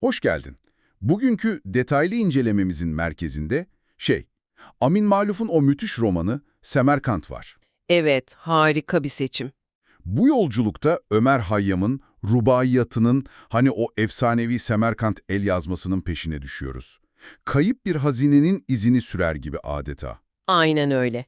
Hoş geldin. Bugünkü detaylı incelememizin merkezinde şey, Amin Maluf'un o müthiş romanı Semerkant var. Evet, harika bir seçim. Bu yolculukta Ömer Hayyam'ın rubaiyatının hani o efsanevi Semerkant el yazmasının peşine düşüyoruz. Kayıp bir hazinenin izini sürer gibi adeta. Aynen öyle.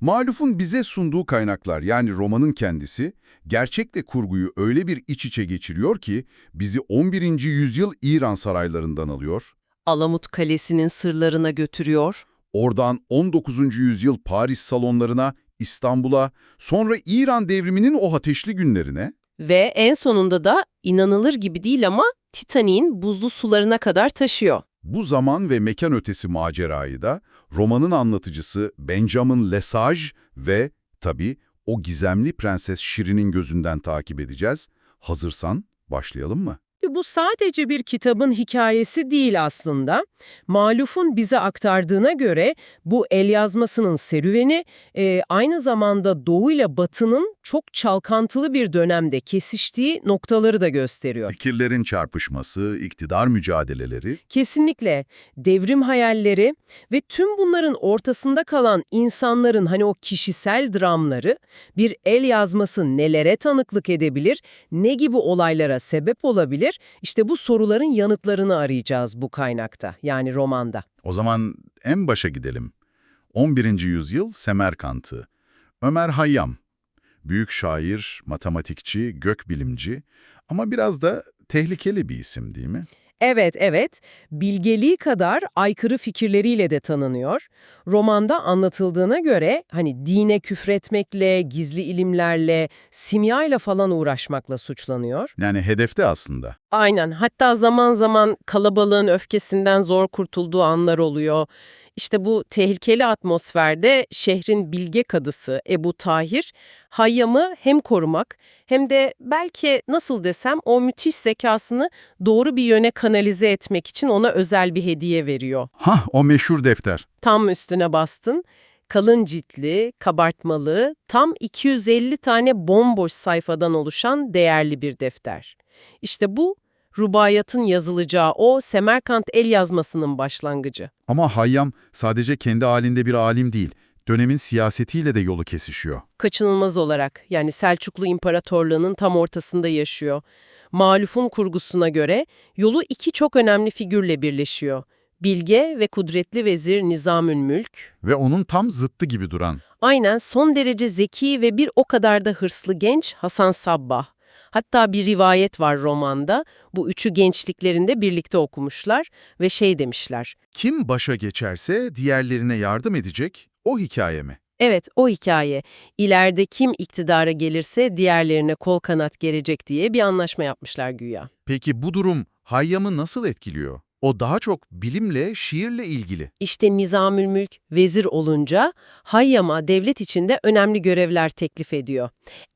Maluf'un bize sunduğu kaynaklar yani romanın kendisi, gerçekle kurguyu öyle bir iç içe geçiriyor ki bizi 11. yüzyıl İran saraylarından alıyor, Alamut Kalesi'nin sırlarına götürüyor. oradan 19. yüzyıl Paris salonlarına, İstanbul'a, sonra İran devriminin o ateşli günlerine, Ve en sonunda da inanılır gibi değil ama Titanik'in buzlu sularına kadar taşıyor. Bu zaman ve mekan ötesi macerayı da romanın anlatıcısı Benjamin Lesage ve tabii o gizemli prenses Şirin'in gözünden takip edeceğiz. Hazırsan başlayalım mı? Bu sadece bir kitabın hikayesi değil aslında. Maluf'un bize aktardığına göre bu el yazmasının serüveni e, aynı zamanda Doğu ile Batı'nın çok çalkantılı bir dönemde kesiştiği noktaları da gösteriyor. Fikirlerin çarpışması, iktidar mücadeleleri, Kesinlikle devrim hayalleri ve tüm bunların ortasında kalan insanların hani o kişisel dramları bir el yazması nelere tanıklık edebilir, ne gibi olaylara sebep olabilir? İşte bu soruların yanıtlarını arayacağız bu kaynakta yani romanda. O zaman en başa gidelim. 11. yüzyıl Semerkant'ı. Ömer Hayyam. Büyük şair, matematikçi, gökbilimci ama biraz da tehlikeli bir isim değil mi? Evet, evet. Bilgeliği kadar aykırı fikirleriyle de tanınıyor. Romanda anlatıldığına göre hani dine küfretmekle, gizli ilimlerle, simyayla falan uğraşmakla suçlanıyor. Yani hedefte aslında. Aynen. Hatta zaman zaman kalabalığın öfkesinden zor kurtulduğu anlar oluyor. İşte bu tehlikeli atmosferde şehrin bilge kadısı Ebu Tahir, Hayyam'ı hem korumak hem de belki nasıl desem o müthiş zekasını doğru bir yöne kanalize etmek için ona özel bir hediye veriyor. Hah o meşhur defter. Tam üstüne bastın. Kalın ciltli, kabartmalı, tam 250 tane bomboş sayfadan oluşan değerli bir defter. İşte bu, rubayatın yazılacağı o Semerkant el yazmasının başlangıcı. Ama Hayyam sadece kendi halinde bir alim değil, dönemin siyasetiyle de yolu kesişiyor. Kaçınılmaz olarak, yani Selçuklu İmparatorluğu'nun tam ortasında yaşıyor. Maluf'un kurgusuna göre yolu iki çok önemli figürle birleşiyor. Bilge ve kudretli vezir Nizamül Mülk, Ve onun tam zıttı gibi duran. Aynen son derece zeki ve bir o kadar da hırslı genç Hasan Sabbah. Hatta bir rivayet var romanda. Bu üçü gençliklerinde birlikte okumuşlar ve şey demişler. Kim başa geçerse diğerlerine yardım edecek, o hikaye mi? Evet o hikaye. İleride kim iktidara gelirse diğerlerine kol kanat gelecek diye bir anlaşma yapmışlar güya. Peki bu durum Hayyam'ı nasıl etkiliyor? O daha çok bilimle, şiirle ilgili. İşte Nizamül Mülk vezir olunca Hayyam'a devlet içinde önemli görevler teklif ediyor.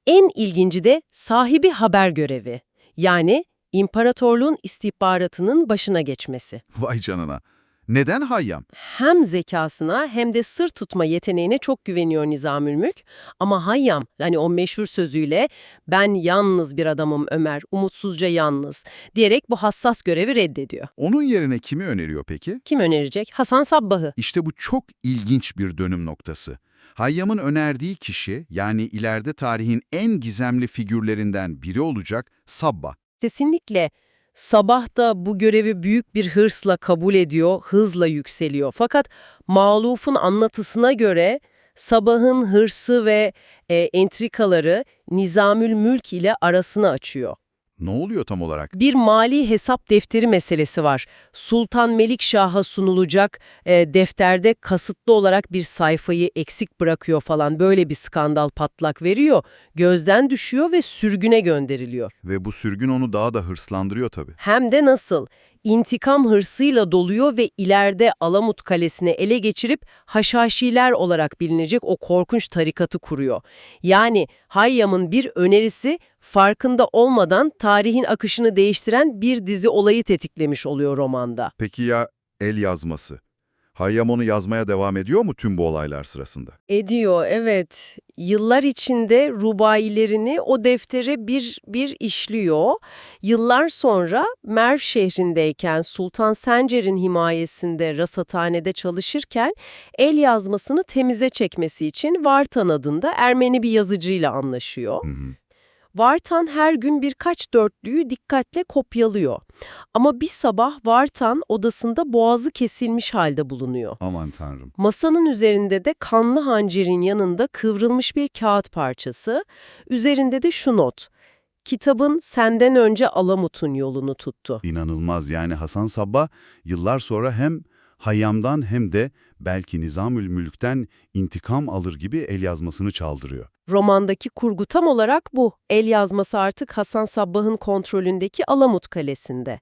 En ilginci de sahibi haber görevi. Yani imparatorluğun istihbaratının başına geçmesi. Vay canına. Neden Hayyam? Hem zekasına hem de sır tutma yeteneğine çok güveniyor Nizamül Mülk. Ama Hayyam, hani o meşhur sözüyle ben yalnız bir adamım Ömer, umutsuzca yalnız diyerek bu hassas görevi reddediyor. Onun yerine kimi öneriyor peki? Kim önerecek? Hasan Sabbah'ı. İşte bu çok ilginç bir dönüm noktası. Hayyam'ın önerdiği kişi, yani ileride tarihin en gizemli figürlerinden biri olacak Sabbah. Kesinlikle Sabah da bu görevi büyük bir hırsla kabul ediyor, hızla yükseliyor. Fakat Maluf'un anlatısına göre Sabah'ın hırsı ve e, entrikaları Nizamül Mülk ile arasını açıyor. Ne oluyor tam olarak? Bir mali hesap defteri meselesi var. Sultan Melikşah'a sunulacak e, defterde kasıtlı olarak bir sayfayı eksik bırakıyor falan böyle bir skandal patlak veriyor. Gözden düşüyor ve sürgüne gönderiliyor. Ve bu sürgün onu daha da hırslandırıyor tabii. Hem de nasıl? İntikam hırsıyla doluyor ve ileride Alamut Kalesi'ni ele geçirip Haşhaşiler olarak bilinecek o korkunç tarikatı kuruyor. Yani Hayyam'ın bir önerisi farkında olmadan tarihin akışını değiştiren bir dizi olayı tetiklemiş oluyor romanda. Peki ya el yazması? Hayyam onu yazmaya devam ediyor mu tüm bu olaylar sırasında? Ediyor, evet. Yıllar içinde rubailerini o deftere bir bir işliyor. Yıllar sonra Merv şehrindeyken Sultan Sencer'in himayesinde rasathanede çalışırken el yazmasını temize çekmesi için Vartan adında Ermeni bir yazıcıyla anlaşıyor. Hı hı. Vartan her gün birkaç dörtlüğü dikkatle kopyalıyor. Ama bir sabah Vartan odasında boğazı kesilmiş halde bulunuyor. Aman tanrım. Masanın üzerinde de kanlı hancerin yanında kıvrılmış bir kağıt parçası, üzerinde de şu not. Kitabın senden önce Alamut'un yolunu tuttu. İnanılmaz yani Hasan Sabbah yıllar sonra hem Hayyam'dan hem de belki Nizamül Mülk'ten intikam alır gibi el yazmasını çaldırıyor. Romandaki kurgu tam olarak bu. El yazması artık Hasan Sabbah'ın kontrolündeki Alamut Kalesi'nde.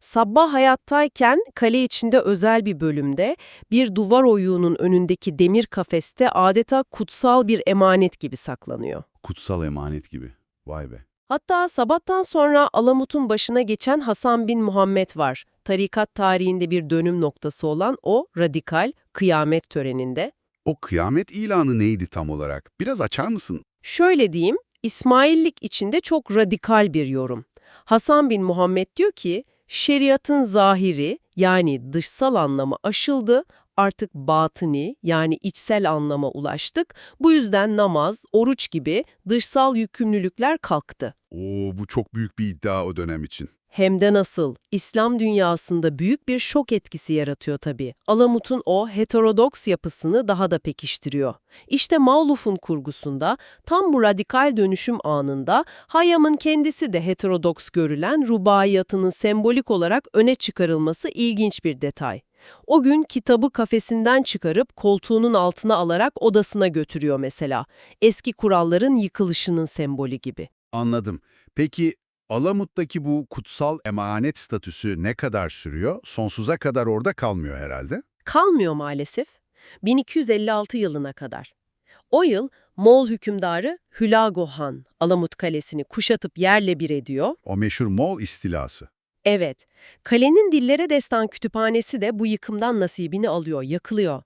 Sabbah hayattayken kale içinde özel bir bölümde bir duvar oyuğunun önündeki demir kafeste adeta kutsal bir emanet gibi saklanıyor. Kutsal emanet gibi. Vay be. Hatta sabahtan sonra Alamut'un başına geçen Hasan bin Muhammed var. Tarikat tarihinde bir dönüm noktası olan o radikal kıyamet töreninde. O kıyamet ilanı neydi tam olarak? Biraz açar mısın? Şöyle diyeyim, İsmaillik içinde çok radikal bir yorum. Hasan bin Muhammed diyor ki, şeriatın zahiri yani dışsal anlamı aşıldı, artık batıni yani içsel anlama ulaştık. Bu yüzden namaz, oruç gibi dışsal yükümlülükler kalktı. Oo bu çok büyük bir iddia o dönem için. Hem de nasıl? İslam dünyasında büyük bir şok etkisi yaratıyor tabii. Alamut'un o heterodoks yapısını daha da pekiştiriyor. İşte Mauluf'un kurgusunda tam bu radikal dönüşüm anında Hayyam'ın kendisi de heterodoks görülen rubaiyatının sembolik olarak öne çıkarılması ilginç bir detay. O gün kitabı kafesinden çıkarıp koltuğunun altına alarak odasına götürüyor mesela. Eski kuralların yıkılışının sembolü gibi. Anladım. Peki Alamut'taki bu kutsal emanet statüsü ne kadar sürüyor? Sonsuza kadar orada kalmıyor herhalde. Kalmıyor maalesef. 1256 yılına kadar. O yıl Moğol hükümdarı Hülago Han, Alamut Kalesi'ni kuşatıp yerle bir ediyor. O meşhur Moğol istilası. Evet, kalenin dillere destan kütüphanesi de bu yıkımdan nasibini alıyor, yakılıyor.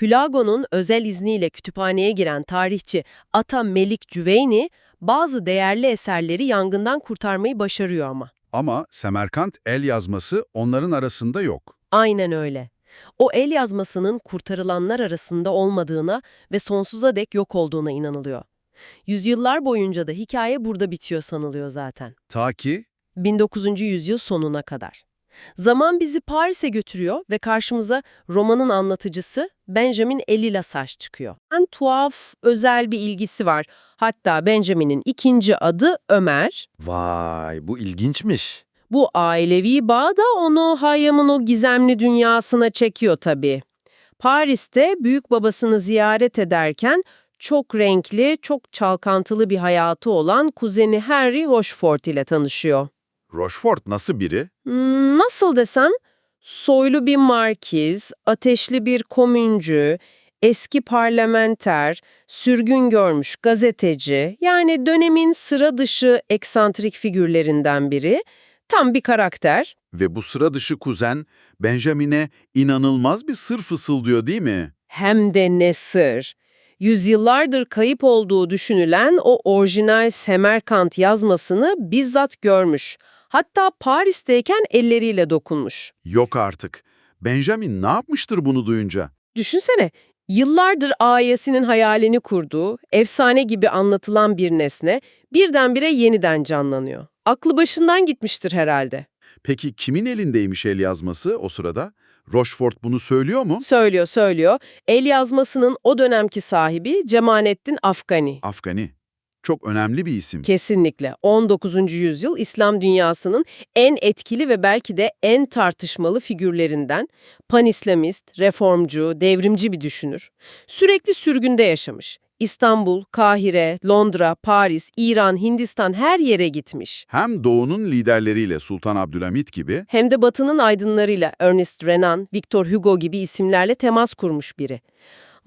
Hülago'nun özel izniyle kütüphaneye giren tarihçi Ata Melik Cüveyni, bazı değerli eserleri yangından kurtarmayı başarıyor ama. Ama Semerkant el yazması onların arasında yok. Aynen öyle. O el yazmasının kurtarılanlar arasında olmadığına ve sonsuza dek yok olduğuna inanılıyor. Yüzyıllar boyunca da hikaye burada bitiyor sanılıyor zaten. Ta ki 19. yüzyıl sonuna kadar. Zaman bizi Paris'e götürüyor ve karşımıza romanın anlatıcısı Benjamin Elilasage çıkıyor. En tuhaf, özel bir ilgisi var. Hatta Benjamin'in ikinci adı Ömer. Vay bu ilginçmiş. Bu ailevi bağ da onu Hayyam'ın o gizemli dünyasına çekiyor tabii. Paris'te büyük babasını ziyaret ederken çok renkli, çok çalkantılı bir hayatı olan kuzeni Henry Rochefort ile tanışıyor. Rochefort nasıl biri? Hmm, nasıl desem, soylu bir markiz, ateşli bir komüncü, eski parlamenter, sürgün görmüş gazeteci, yani dönemin sıra dışı eksantrik figürlerinden biri, tam bir karakter. Ve bu sıra dışı kuzen Benjamin'e inanılmaz bir sır fısıldıyor değil mi? Hem de ne sır. Yüzyıllardır kayıp olduğu düşünülen o orijinal Semerkant yazmasını bizzat görmüş. Hatta Paris'teyken elleriyle dokunmuş. Yok artık. Benjamin ne yapmıştır bunu duyunca? Düşünsene, yıllardır ailesinin hayalini kurduğu, efsane gibi anlatılan bir nesne birdenbire yeniden canlanıyor. Aklı başından gitmiştir herhalde. Peki kimin elindeymiş el yazması o sırada? Rochefort bunu söylüyor mu? Söylüyor, söylüyor. El yazmasının o dönemki sahibi Cemalettin Afgani. Afgani. Çok önemli bir isim. Kesinlikle. 19. yüzyıl İslam dünyasının en etkili ve belki de en tartışmalı figürlerinden panislamist, reformcu, devrimci bir düşünür. Sürekli sürgünde yaşamış. İstanbul, Kahire, Londra, Paris, İran, Hindistan her yere gitmiş. Hem Doğu'nun liderleriyle Sultan Abdülhamit gibi Hem de Batı'nın aydınlarıyla Ernest Renan, Victor Hugo gibi isimlerle temas kurmuş biri.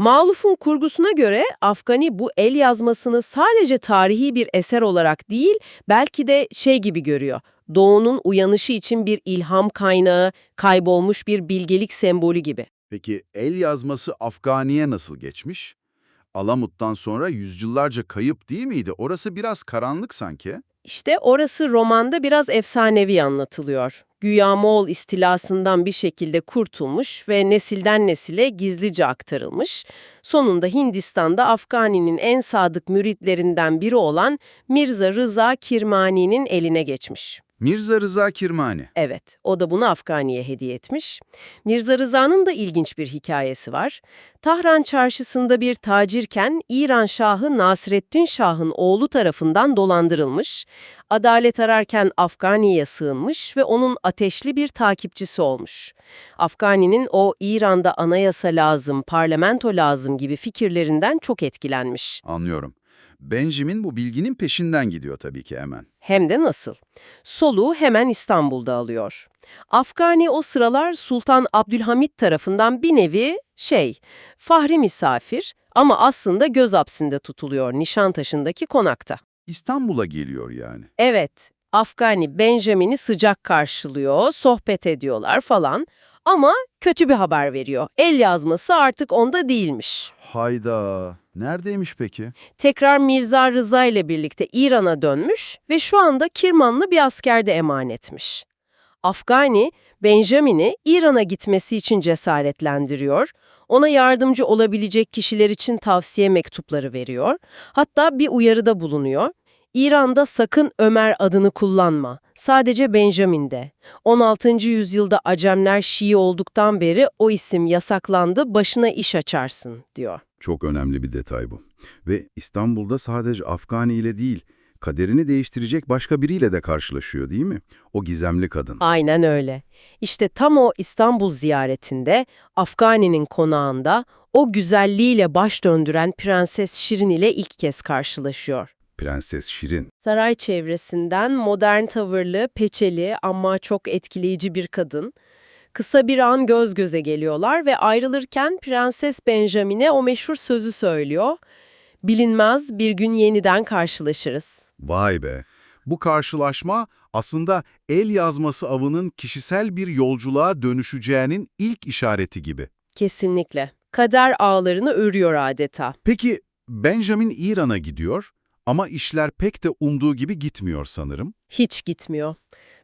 Mauluf'un kurgusuna göre Afgani bu el yazmasını sadece tarihi bir eser olarak değil, belki de şey gibi görüyor. Doğu'nun uyanışı için bir ilham kaynağı, kaybolmuş bir bilgelik sembolü gibi. Peki el yazması Afgani'ye nasıl geçmiş? Alamut'tan sonra yüzyıllarca kayıp değil miydi? Orası biraz karanlık sanki. İşte orası romanda biraz efsanevi anlatılıyor. Güya Moğol istilasından bir şekilde kurtulmuş ve nesilden nesile gizlice aktarılmış. Sonunda Hindistan'da Afgani'nin en sadık müritlerinden biri olan Mirza Rıza Kirmani'nin eline geçmiş. Mirza Rıza Kirmani. Evet, o da bunu Afgani'ye hediye etmiş. Mirza Rıza'nın da ilginç bir hikayesi var. Tahran çarşısında bir tacirken İran Şahı Nasreddin Şah'ın oğlu tarafından dolandırılmış, adalet ararken Afgani'ye sığınmış ve onun ateşli bir takipçisi olmuş. Afgani'nin o İran'da anayasa lazım, parlamento lazım gibi fikirlerinden çok etkilenmiş. Anlıyorum. Benjamin bu bilginin peşinden gidiyor tabii ki hemen. Hem de nasıl? Soluğu hemen İstanbul'da alıyor. Afgani o sıralar Sultan Abdülhamit tarafından bir nevi şey, fahri misafir ama aslında göz hapsinde tutuluyor Nişantaşı'ndaki konakta. İstanbul'a geliyor yani. Evet, Afgani Benjamin'i sıcak karşılıyor, sohbet ediyorlar falan ama kötü bir haber veriyor. El yazması artık onda değilmiş. Hayda. Neredeymiş peki? Tekrar Mirza Rıza ile birlikte İran'a dönmüş ve şu anda Kirmanlı bir askerde emanetmiş. Afgani, Benjamin'i İran'a gitmesi için cesaretlendiriyor, ona yardımcı olabilecek kişiler için tavsiye mektupları veriyor, hatta bir uyarıda bulunuyor. İran'da sakın Ömer adını kullanma, sadece Benjamin'de. 16. yüzyılda Acemler Şii olduktan beri o isim yasaklandı, başına iş açarsın, diyor. Çok önemli bir detay bu. Ve İstanbul'da sadece Afgani ile değil, kaderini değiştirecek başka biriyle de karşılaşıyor değil mi? O gizemli kadın. Aynen öyle. İşte tam o İstanbul ziyaretinde Afgani'nin konağında o güzelliğiyle baş döndüren Prenses Şirin ile ilk kez karşılaşıyor. Prenses Şirin. Saray çevresinden modern tavırlı, peçeli ama çok etkileyici bir kadın. Kısa bir an göz göze geliyorlar ve ayrılırken Prenses Benjamin'e o meşhur sözü söylüyor. Bilinmez bir gün yeniden karşılaşırız. Vay be. Bu karşılaşma aslında el yazması avının kişisel bir yolculuğa dönüşeceğinin ilk işareti gibi. Kesinlikle. Kader ağlarını örüyor adeta. Peki Benjamin İran'a gidiyor ama işler pek de umduğu gibi gitmiyor sanırım. Hiç gitmiyor.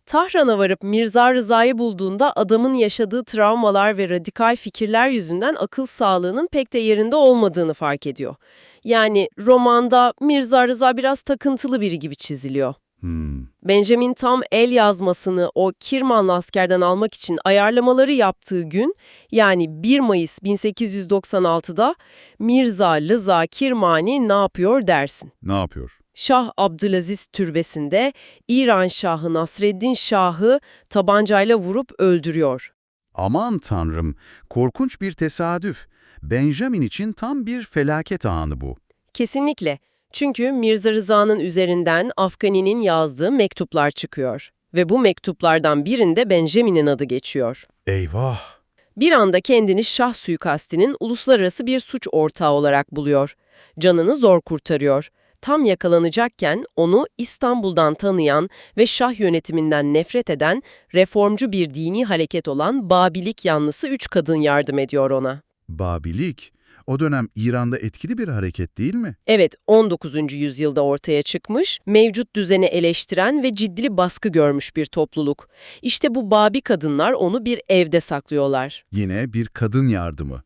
Tahran'a varıp Mirza Rıza'yı bulduğunda adamın yaşadığı travmalar ve radikal fikirler yüzünden akıl sağlığının pek de yerinde olmadığını fark ediyor. Yani romanda Mirza Rıza biraz takıntılı biri gibi çiziliyor. Hmm. Benjamin tam el yazmasını o Kirmanlı askerden almak için ayarlamaları yaptığı gün yani 1 Mayıs 1896'da Mirza Rıza Kirmani ne yapıyor dersin? Ne yapıyor? Şah Abdülaziz türbesinde İran Şahı Nasreddin Şah'ı tabancayla vurup öldürüyor. Aman tanrım, korkunç bir tesadüf. Benjamin için tam bir felaket anı bu. Kesinlikle. Çünkü Mirza Rıza'nın üzerinden Afgani'nin yazdığı mektuplar çıkıyor. Ve bu mektuplardan birinde Benjamin'in adı geçiyor. Eyvah! Bir anda kendini Şah suikastinin uluslararası bir suç ortağı olarak buluyor. Canını zor kurtarıyor. Tam yakalanacakken onu İstanbul'dan tanıyan ve Şah yönetiminden nefret eden reformcu bir dini hareket olan Babilik yanlısı üç kadın yardım ediyor ona. Babilik, o dönem İran'da etkili bir hareket değil mi? Evet, 19. yüzyılda ortaya çıkmış, mevcut düzeni eleştiren ve ciddi baskı görmüş bir topluluk. İşte bu Babi kadınlar onu bir evde saklıyorlar. Yine bir kadın yardımı.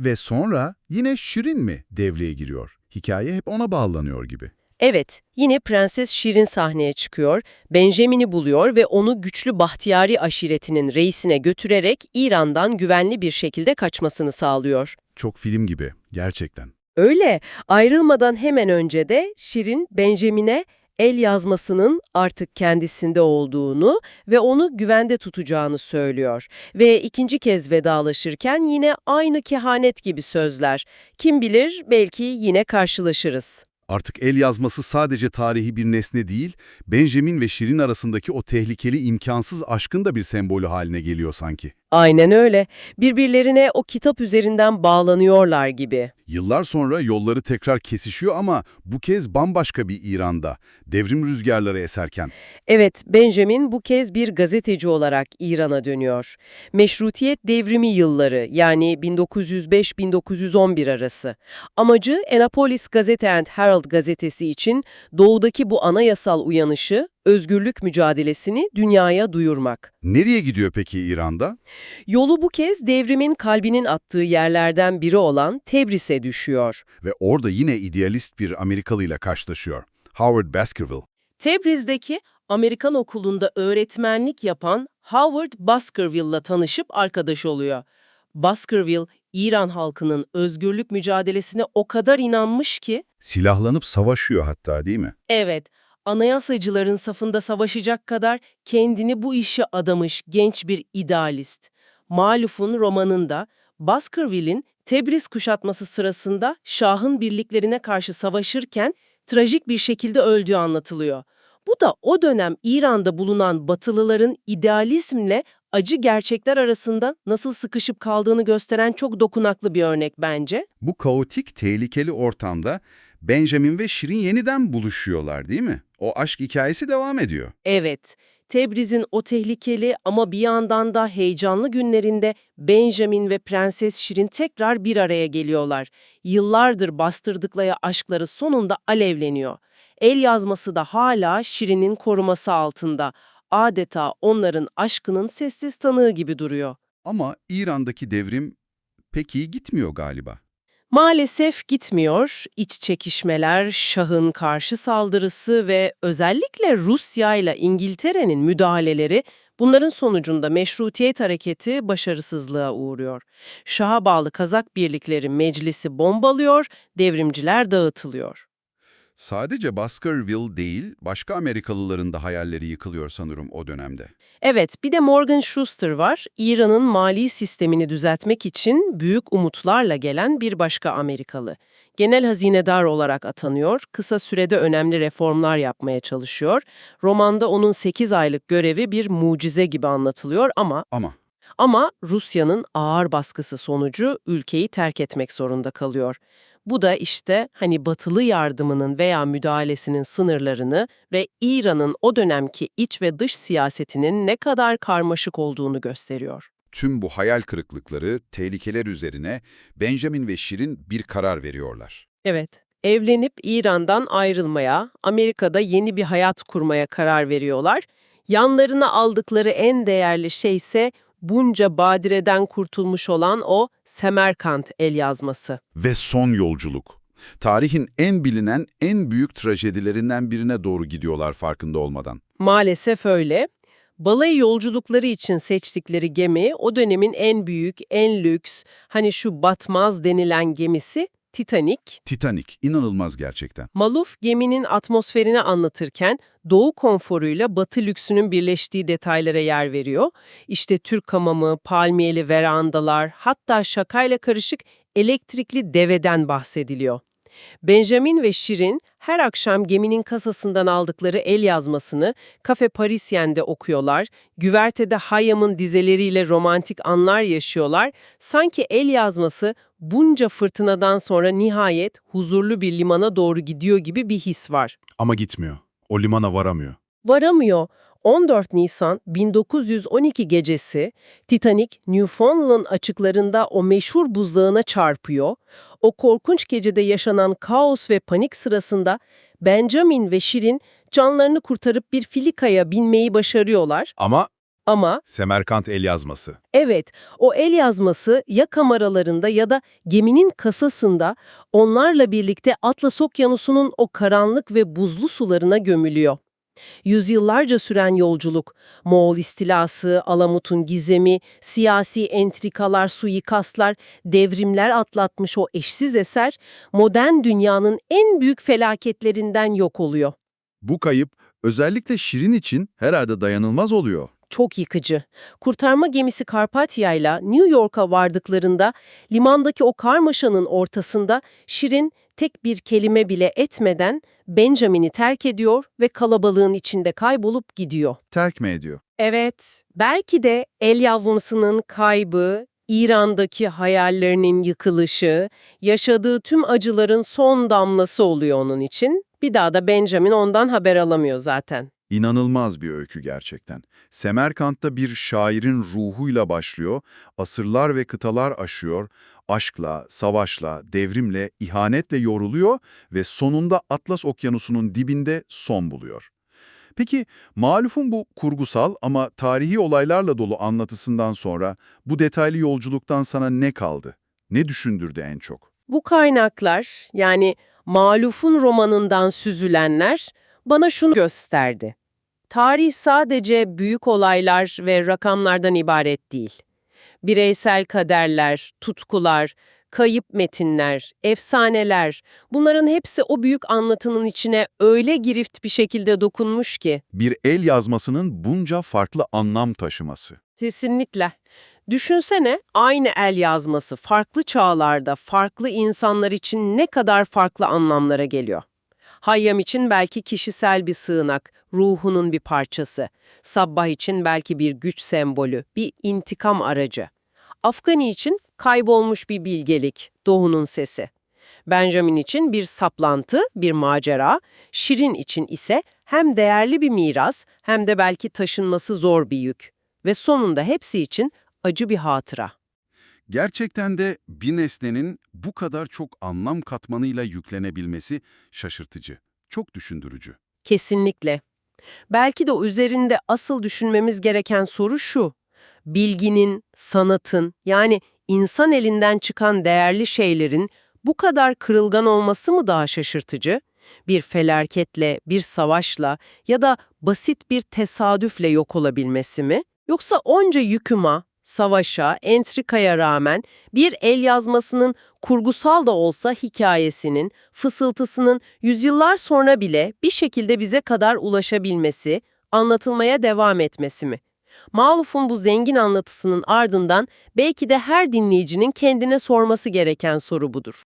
Ve sonra yine Şirin mi devreye giriyor? Hikaye hep ona bağlanıyor gibi. Evet, yine Prenses Şirin sahneye çıkıyor, Benjamin'i buluyor ve onu güçlü Bahtiyari aşiretinin reisine götürerek İran'dan güvenli bir şekilde kaçmasını sağlıyor. Çok film gibi, gerçekten. Öyle, ayrılmadan hemen önce de Şirin, Benjamin'e el yazmasının artık kendisinde olduğunu ve onu güvende tutacağını söylüyor. Ve ikinci kez vedalaşırken yine aynı kehanet gibi sözler. Kim bilir belki yine karşılaşırız. Artık el yazması sadece tarihi bir nesne değil, Benjamin ve Şirin arasındaki o tehlikeli imkansız aşkın da bir sembolü haline geliyor sanki. Aynen öyle. Birbirlerine o kitap üzerinden bağlanıyorlar gibi. Yıllar sonra yolları tekrar kesişiyor ama bu kez bambaşka bir İran'da, devrim rüzgarları eserken. Evet, Benjamin bu kez bir gazeteci olarak İran'a dönüyor. Meşrutiyet devrimi yılları yani 1905-1911 arası. Amacı Annapolis Gazette and Herald gazetesi için doğudaki bu anayasal uyanışı, özgürlük mücadelesini dünyaya duyurmak. Nereye gidiyor peki İran'da? Yolu bu kez devrimin kalbinin attığı yerlerden biri olan Tebris'e düşüyor. Ve orada yine idealist bir Amerikalıyla karşılaşıyor. Howard Baskerville. Tebriz'deki Amerikan okulunda öğretmenlik yapan Howard Baskerville'la tanışıp arkadaş oluyor. Baskerville, İran halkının özgürlük mücadelesine o kadar inanmış ki, Silahlanıp savaşıyor hatta değil mi? evet, anayasacıların safında savaşacak kadar kendini bu işe adamış genç bir idealist. Maluf'un romanında Baskerville'in Tebriz kuşatması sırasında Şah'ın birliklerine karşı savaşırken trajik bir şekilde öldüğü anlatılıyor. Bu da o dönem İran'da bulunan Batılıların idealizmle acı gerçekler arasında nasıl sıkışıp kaldığını gösteren çok dokunaklı bir örnek bence. Bu kaotik, tehlikeli ortamda Benjamin ve Şirin yeniden buluşuyorlar değil mi? O aşk hikayesi devam ediyor. Evet, Tebriz'in o tehlikeli ama bir yandan da heyecanlı günlerinde Benjamin ve Prenses Şirin tekrar bir araya geliyorlar. Yıllardır bastırdıkları aşkları sonunda alevleniyor. El yazması da hala Şirin'in koruması altında. Adeta onların aşkının sessiz tanığı gibi duruyor. Ama İran'daki devrim pek iyi gitmiyor galiba. Maalesef gitmiyor. İç çekişmeler, Şah'ın karşı saldırısı ve özellikle Rusya ile İngiltere'nin müdahaleleri bunların sonucunda meşrutiyet hareketi başarısızlığa uğruyor. Şah'a bağlı Kazak birlikleri meclisi bombalıyor, devrimciler dağıtılıyor. Sadece Baskerville değil, başka Amerikalıların da hayalleri yıkılıyor sanırım o dönemde. Evet, bir de Morgan Schuster var. İran'ın mali sistemini düzeltmek için büyük umutlarla gelen bir başka Amerikalı. Genel hazinedar olarak atanıyor, kısa sürede önemli reformlar yapmaya çalışıyor. Romanda onun 8 aylık görevi bir mucize gibi anlatılıyor ama Ama ama Rusya'nın ağır baskısı sonucu ülkeyi terk etmek zorunda kalıyor. Bu da işte hani batılı yardımının veya müdahalesinin sınırlarını ve İran'ın o dönemki iç ve dış siyasetinin ne kadar karmaşık olduğunu gösteriyor. tüm bu hayal kırıklıkları, tehlikeler üzerine Benjamin ve Şirin bir karar veriyorlar. Evet, evlenip İran'dan ayrılmaya, Amerika'da yeni bir hayat kurmaya karar veriyorlar. Yanlarına aldıkları en değerli şey ise bunca badireden kurtulmuş olan o Semerkant el yazması. Ve son yolculuk. Tarihin en bilinen, en büyük trajedilerinden birine doğru gidiyorlar farkında olmadan. Maalesef öyle. Balayı yolculukları için seçtikleri gemi o dönemin en büyük, en lüks, hani şu batmaz denilen gemisi Titanic. Titanic, inanılmaz gerçekten. Maluf geminin atmosferini anlatırken doğu konforuyla batı lüksünün birleştiği detaylara yer veriyor. İşte Türk hamamı, palmiyeli verandalar, hatta şakayla karışık elektrikli deveden bahsediliyor. Benjamin ve Şirin her akşam geminin kasasından aldıkları el yazmasını Cafe Parisyen'de okuyorlar, güvertede Hayam'ın dizeleriyle romantik anlar yaşıyorlar, sanki el yazması bunca fırtınadan sonra nihayet huzurlu bir limana doğru gidiyor gibi bir his var. Ama gitmiyor. O limana varamıyor. Varamıyor. 14 Nisan 1912 gecesi Titanic Newfoundland açıklarında o meşhur buzlağına çarpıyor. O korkunç gecede yaşanan kaos ve panik sırasında Benjamin ve Şirin canlarını kurtarıp bir filikaya binmeyi başarıyorlar. Ama Ama Semerkant el yazması. evet o el yazması ya kameralarında ya da geminin kasasında onlarla birlikte Atlas Okyanusu'nun o karanlık ve buzlu sularına gömülüyor. Yüzyıllarca süren yolculuk, Moğol istilası, Alamut'un gizemi, siyasi entrikalar, suikastlar, devrimler atlatmış o eşsiz eser, modern dünyanın en büyük felaketlerinden yok oluyor. Bu kayıp özellikle Şirin için herhalde dayanılmaz oluyor. Çok yıkıcı. Kurtarma gemisi Karpatya ile New York'a vardıklarında limandaki o karmaşanın ortasında Şirin tek bir kelime bile etmeden Benjamin'i terk ediyor ve kalabalığın içinde kaybolup gidiyor. Terk mi ediyor? Evet, belki de el yazmasının kaybı, İran'daki hayallerinin yıkılışı, yaşadığı tüm acıların son damlası oluyor onun için. Bir daha da Benjamin ondan haber alamıyor zaten. İnanılmaz bir öykü gerçekten. Semerkant'ta bir şairin ruhuyla başlıyor, asırlar ve kıtalar aşıyor, aşkla, savaşla, devrimle, ihanetle yoruluyor ve sonunda Atlas Okyanusu'nun dibinde son buluyor. Peki Maluf'un bu kurgusal ama tarihi olaylarla dolu anlatısından sonra bu detaylı yolculuktan sana ne kaldı? Ne düşündürdü en çok? Bu kaynaklar, yani Maluf'un romanından süzülenler bana şunu gösterdi. Tarih sadece büyük olaylar ve rakamlardan ibaret değil. Bireysel kaderler, tutkular, kayıp metinler, efsaneler, bunların hepsi o büyük anlatının içine öyle girift bir şekilde dokunmuş ki. Bir el yazmasının bunca farklı anlam taşıması. Kesinlikle. Düşünsene aynı el yazması farklı çağlarda farklı insanlar için ne kadar farklı anlamlara geliyor. Hayyam için belki kişisel bir sığınak, ruhunun bir parçası. Sabbah için belki bir güç sembolü, bir intikam aracı. Afgani için kaybolmuş bir bilgelik, doğunun sesi. Benjamin için bir saplantı, bir macera, Şirin için ise hem değerli bir miras hem de belki taşınması zor bir yük. Ve sonunda hepsi için acı bir hatıra. Gerçekten de bir nesnenin bu kadar çok anlam katmanıyla yüklenebilmesi şaşırtıcı, çok düşündürücü. Kesinlikle. Belki de üzerinde asıl düşünmemiz gereken soru şu. Bilginin, sanatın yani insan elinden çıkan değerli şeylerin bu kadar kırılgan olması mı daha şaşırtıcı? Bir felaketle, bir savaşla ya da basit bir tesadüfle yok olabilmesi mi? Yoksa onca yüküma, savaşa, entrikaya rağmen bir el yazmasının kurgusal da olsa hikayesinin, fısıltısının yüzyıllar sonra bile bir şekilde bize kadar ulaşabilmesi, anlatılmaya devam etmesi mi? Maluf'un bu zengin anlatısının ardından belki de her dinleyicinin kendine sorması gereken soru budur.